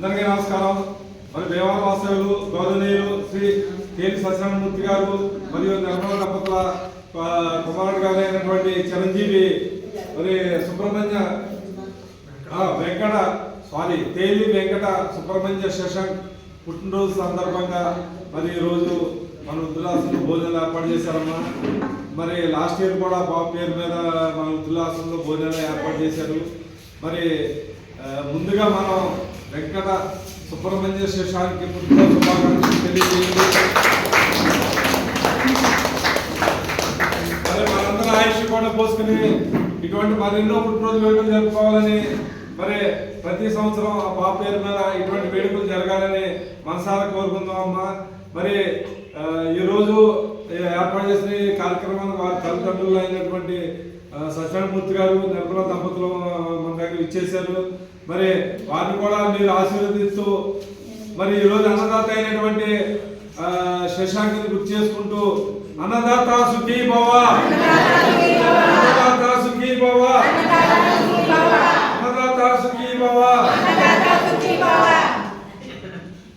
అందరికీ నమస్కారం. మరి దేవాలయ వాస్తవులు గౌరవనీయులు శ్రీ కేలి సత్యనారాయణమూర్తి గారు మరియు నిర్మల దంపతుల కుమారుడు గారు అయినటువంటి చిరంజీవి మరి సుబ్రహ్మణ్య వెంకట సారీ తేలి వెంకట సుబ్రహ్మణ్య శశాంక్ పుట్టినరోజు సందర్భంగా మరి ఈరోజు మన వృద్ధులాసంలో భోజనాలు ఏర్పాటు చేశారమ్మా. మరి లాస్ట్ ఇయర్ కూడా బాబు పేరు మీద మన వృద్ధులాసంలో భోజనాలు ఏర్పాటు చేశారు. మరి ముందుగా మనం వెంకట సుబ్రహ్మణ్య శేషానికి పుట్టిన శుభాకాంక్షలు తెలియజేయండి. మరి మనందరం ఆయుష్ కూడా పోసుకుని ఇటువంటి మరెన్నో పుట్టినరోజు వేడుకలు జరుపుకోవాలని మరి ప్రతి సంవత్సరం ఆ పాప పేరు మీద ఇటువంటి వేడుకలు జరగాలని మనసారా కోరుకుందాం అమ్మా. మరి ఈరోజు ఏర్పాటు చేసిన ఈ కార్యక్రమానికి వారి తల్లిదండ్రులు అయినటువంటి సత్యనారాయణమూర్తి గారు నిర్మల దంపతులు మన దగ్గర ఇచ్చేశారు. మరి వారిని కూడా మీరు ఆశీర్వదిస్తూ మరి ఈరోజు అన్నదాత అయినటువంటి శశాంకిని గుర్తు చేసుకుంటూ అన్నదాత సుఖీ భవ.